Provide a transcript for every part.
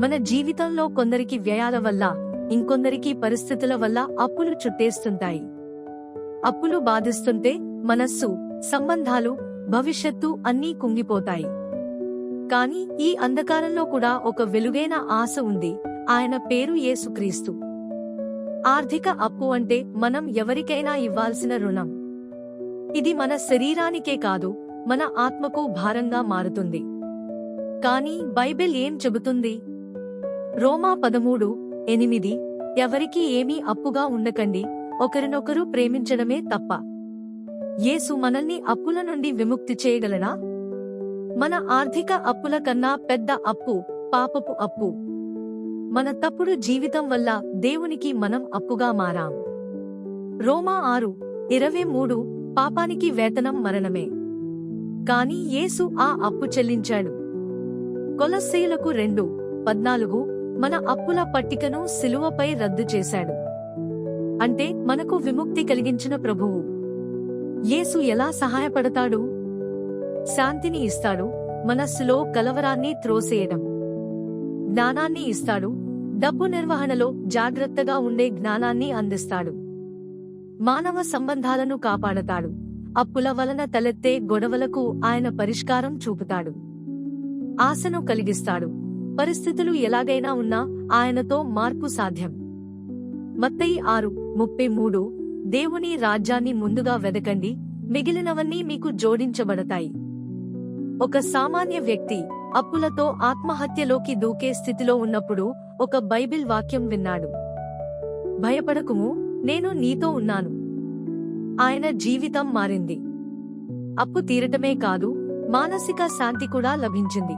మన జీవితంలో కొందరికి వ్యయాల వల్ల ఇంకొందరికి పరిస్థితుల వల్ల అప్పులు చుట్టేస్తుంటాయి. అప్పులు బాధిస్తుంటే మనస్సు సంబంధాలు భవిష్యత్తు అన్నీ కుంగిపోతాయి. కానీ ఈ అంధకారంలో కూడా ఒక వెలుగైన ఆశ ఉంది. ఆయన పేరు యేసుక్రీస్తు. ఆర్థిక అప్పు అంటే మనం ఎవరికైనా ఇవ్వాల్సిన రుణం. ఇది మన శరీరానికే కాదు మన ఆత్మకు భారంగా మారుతుంది. కానీ బైబిల్ ఏం చెబుతుంది? రోమా పదమూడు ఎనిమిది ఎవరికీ ఏమీ అప్పుగా ఉండకండి ఒకరినొకరు ప్రేమించడమే తప్ప. యేసు మనల్ని అప్పుల నుండి విముక్తి చేయగలనా? మన ఆర్థిక అప్పుల కన్నా పెద్ద అప్పు పాపపు అప్పు. మన తప్పుడు జీవితం వల్ల దేవునికి మనం అప్పుగా మారాం. రోమా ఆరు ఇరవై మూడు పాపానికి వేతనం మరణమే. కాని యేసు ఆ అప్పు చెల్లించాడు. కొలస్సీలకు రెండు పద్నాలుగు మన అప్పుల పట్టికను సిలువపై రద్దు చేశాడు. అంటే మనకు విముక్తి కలిగించిన ప్రభువు. యేసు ఎలా సహాయపడతాడు? శాంతిని ఇస్తాడు మనస్సులో కలవరాన్ని త్రోసేయడం. జ్ఞానాన్ని ఇస్తాడు డబ్బు నిర్వహణలో జాగ్రత్తగా ఉండే జ్ఞానాన్ని అందిస్తాడు. మానవ సంబంధాలను కాపాడతాడు అప్పుల వలన తలెత్తే గొడవలకు ఆయన పరిష్కారం చూపుతాడు. ఆశను కలిగిస్తాడు పరిస్థితులు ఎలాగైనా ఉన్నా ఆయనతో మార్పు సాధ్యం. మత్తయి ఆరు ముప్పై మూడు దేవుని రాజ్యాన్ని ముందుగా వెదకండి మిగిలినవన్నీ మీకు జోడించబడతాయి. ఒక సామాన్య వ్యక్తి అప్పులతో ఆత్మహత్యలోకి దూకే స్థితిలో ఉన్నప్పుడు ఒక బైబిల్ వాక్యం విన్నాడు. భయపడకుము నేను నీతో ఉన్నాను. ఆయన జీవితం మారింది. అప్పు తీరటమే కాదు మానసిక శాంతి కూడా లభించింది.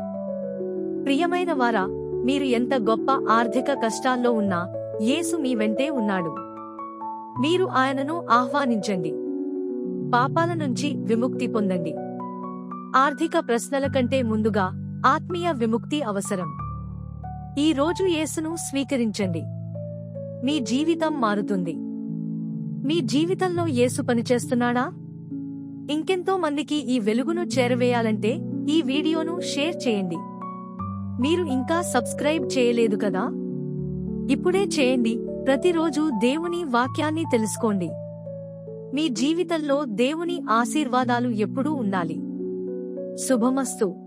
ప్రియమైన వారా మీరు ఎంత గొప్ప ఆర్థిక కష్టాల్లో ఉన్నా యేసు మీ వెంటే ఉన్నాడు. మీరు ఆయనను ఆహ్వానించండి. పాపాల నుంచి విముక్తి పొందండి. ఆర్థిక ప్రశ్నల కంటే ముందుగా ఆత్మీయ విముక్తి అవసరం. ఈ రోజు యేసును స్వీకరించండి. మీ జీవితం మారుతుంది. మీ జీవితంలో యేసు పనిచేస్తున్నాడా? ఇంకెంతో మందికి ఈ వెలుగును చేరవేయాలంటే ఈ వీడియోను షేర్ చేయండి. మీరు ఇంకా సబ్స్క్రైబ్ చేయలేదు కదా? ఇప్పుడే చేయండి. ప్రతిరోజు దేవుని వాక్యాన్ని తెలుసుకోండి. మీ జీవితంలో దేవుని ఆశీర్వాదాలు ఎప్పుడూ ఉండాలి. శుభమస్తు.